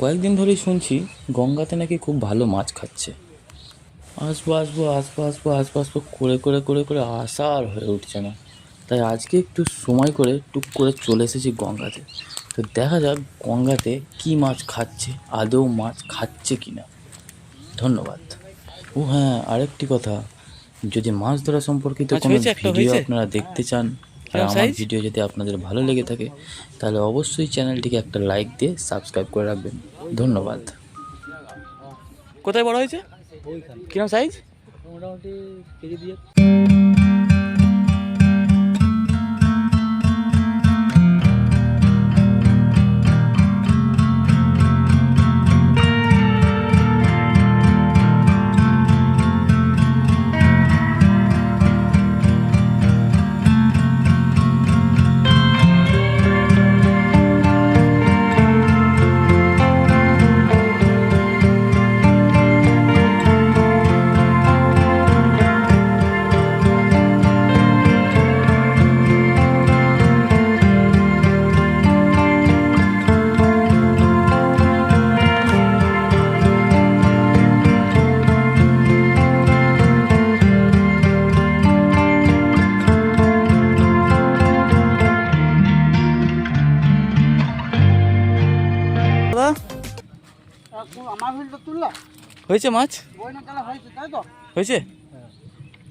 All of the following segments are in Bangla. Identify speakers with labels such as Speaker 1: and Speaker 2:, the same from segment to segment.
Speaker 1: কয়েকদিন ধরেই শুনছি গঙ্গাতে নাকি খুব ভালো মাছ খাচ্ছে। আসব আসব আসব আসব আসব আসব করে করে করে করে আসা আর হয়ে উঠছে না। তাই আজকে একটু সময় করে টুক করে চলে এসেছি গঙ্গাতে। তো দেখা যাক গঙ্গাতে কি মাছ খাচ্ছে আদৌ মাছ খাচ্ছে কি না ধন্যবাদ। ও হ্যাঁ আরেকটি কথা। যদি মাছ ধরা সম্পর্কিত কোনো ভিডিও আপনারা দেখতে চান আর আমার ভিডিও যদি আপনাদের ভালো লেগে থাকে তাহলে অবশ্যই চ্যানেলটিকে একটা লাইক দিয়ে সাবস্ক্রাইব করে রাখবেন। ধন্যবাদ।
Speaker 2: কোথায় বড় হয়েছে? কিরম সাইজ
Speaker 3: মোটামুটি কেজি দিয়ে
Speaker 2: হয়েছে মাছ?
Speaker 3: হয়েছে তাই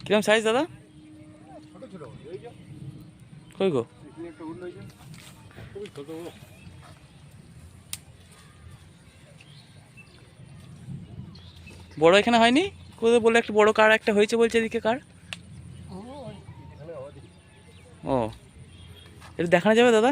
Speaker 2: কিরম সাইজ দাদা? কই গো? বড়। এখানে হয়নি? কোথায় বললে একটা বড় কার একটা হয়েছে বলছে এদিকে কার? ও। এটা দেখানো যাবে দাদা?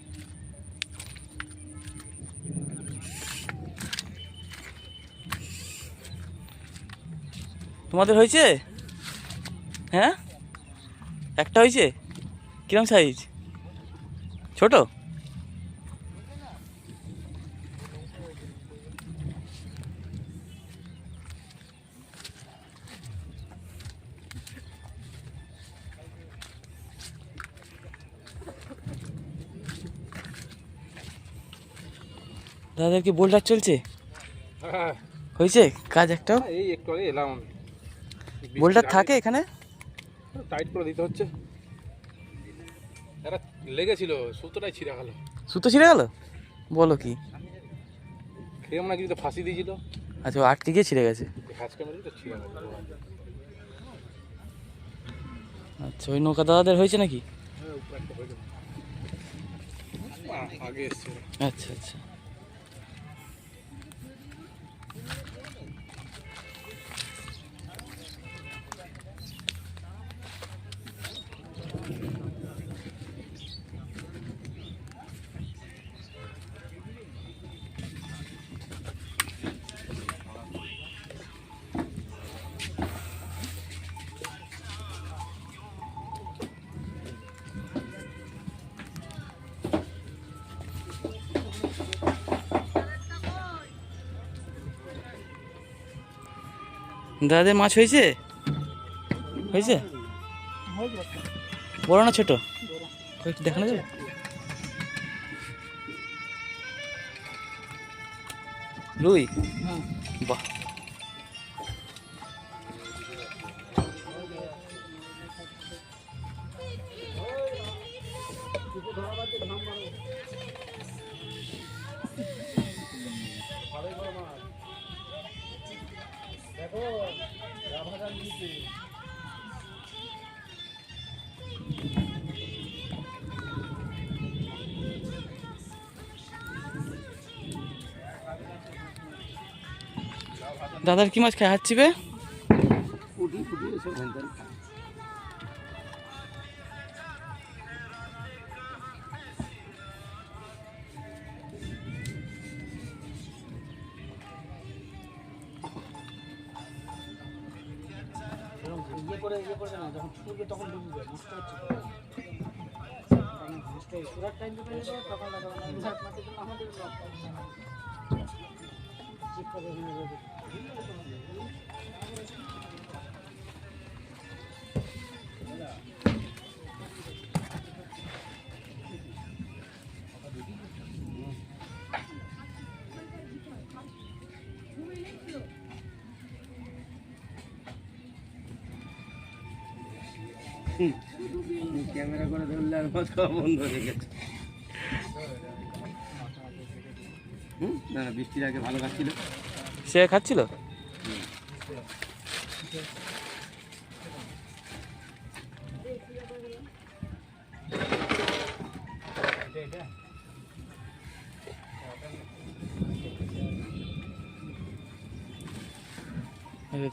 Speaker 2: তোমাদের হয়েছে? হ্যাঁ? একটা হয়েছে? কিরম সাইজ ছোট? দাদাদের কি বোল্ডার চলছে?
Speaker 4: হ্যাঁ।
Speaker 2: হয়েছে? কাজ একটাও?
Speaker 4: এই একটু আগে এলাম
Speaker 2: বোল্ডার থাকে এখানে?
Speaker 4: টাইট করে দিতে হচ্ছে। একটা লেগেছিল সুতোটাই ছিঁড়ে গেল।
Speaker 2: সুতো ছিঁড়ে গেল? বলো কি।
Speaker 4: খেয়ে মনে হয় কিছু ফাঁসি দিয়েছিল।
Speaker 2: আচ্ছা ও আটকে গিয়ে ছিঁড়ে গেছে।
Speaker 4: তো
Speaker 2: আচ্ছা ওই নৌকা দাদাদের হয়েছে নাকি?
Speaker 4: আগে
Speaker 2: আচ্ছা আচ্ছা। দাদাদের মাছ হয়েছে? হয়েছে? বড় না ছোট? একটু দেখানো যাবে? রুই? বাহ। দাদার কি মাছ খায়? হাত চিপে?
Speaker 3: আমাদের
Speaker 5: ক্যামেরা করে ধরলে আর খাওয়া বন্ধ হয়ে গেছে। না না বৃষ্টির আগে ভালো খাচ্ছিল
Speaker 2: সে খাচ্ছিল?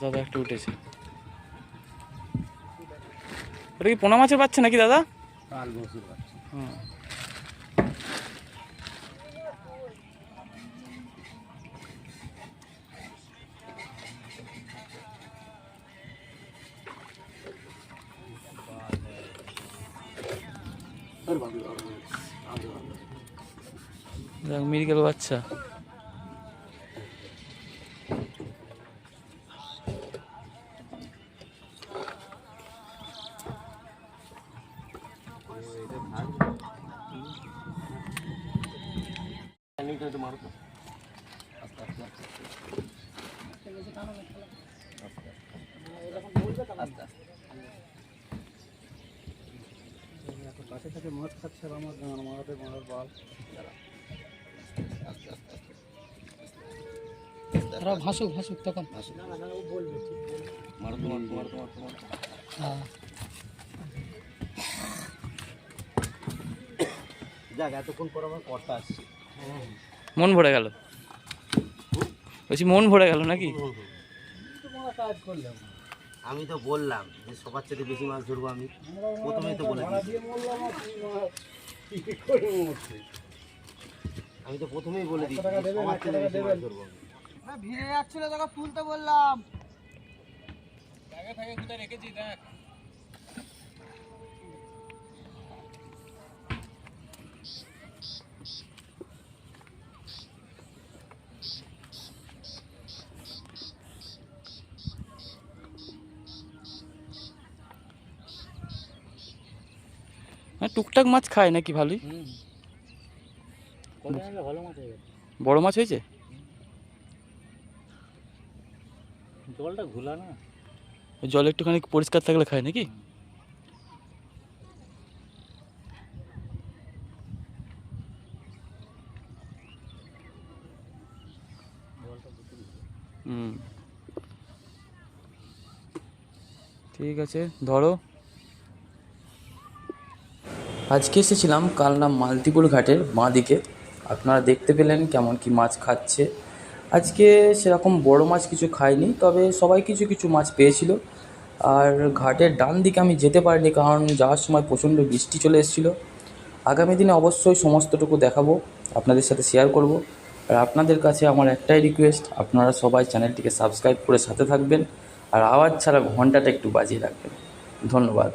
Speaker 2: দাদা একটা উঠেছে। ওটা কি পোনা মাছের বাচ্চা নাকি দাদা?
Speaker 5: পাচ্ছে
Speaker 2: হুম। মেডিকেল বাচ্চা
Speaker 5: একটু মারো
Speaker 3: কাছে থেকে মাছ খাচ্ছে আর আমার গান মারাতে মারার বল। তারা ভাসুক ভাসুক তখন।
Speaker 5: মারো তো মারো তো মারো তো মারো তো মারো
Speaker 3: হ্যাঁ।
Speaker 5: যাক এতক্ষণ পর আমার কর্তা আসছে।
Speaker 2: মন ভরে গেল। বলছি মন ভরে গেল নাকি?
Speaker 3: তোমরা কাজ করলাম
Speaker 5: আমি তো বললাম যে সবার চেয়ে বেশি মাছ ধরবো আমি। প্রথমেই তো বলে আমি তো প্রথমেই বলে সবার চেয়ে বেশি মাছ ধরবো
Speaker 3: ভিড়ে যাচ্ছিল তোকে তুলতে বললাম।
Speaker 4: রেখেছি দেখ।
Speaker 2: হ্যাঁ টুকটাক মাছ খায় নাকি ভালোই? বড় মাছ হয়েছে?
Speaker 3: জলটা ঘোলা না।
Speaker 2: জল একটুখানি পরিষ্কার থাকলে খায় নাকি? হুম। ঠিক আছে ধরো।
Speaker 1: আজকে এসেছিলাম কালনা মালতিপুর ঘাটের বাঁ দিকে আপনারা দেখতে পেলেন কেমন কি মাছ খাচ্ছে। আজকে সেরকম বড় মাছ কিছু খাইনি, তবে সবাই কিছু কিছু মাছ পেয়েছিল। আর ঘাটের ডান দিকে আমি যেতে পারিনি কারণ যাওয়ার সময় প্রচণ্ড বৃষ্টি চলে এসেছিল। আগামী দিনে অবশ্যই সমস্তটুকু দেখাবো, আপনাদের সাথে শেয়ার করব। আর আপনাদের কাছে আমার একটাই রিকোয়েস্ট আপনারা সবাই চ্যানেলটিকে সাবস্ক্রাইব করে সাথে থাকবেন। আর আওয়াজ ছাড়া ঘন্টাটা একটু বাজিয়ে রাখবেন। ধন্যবাদ।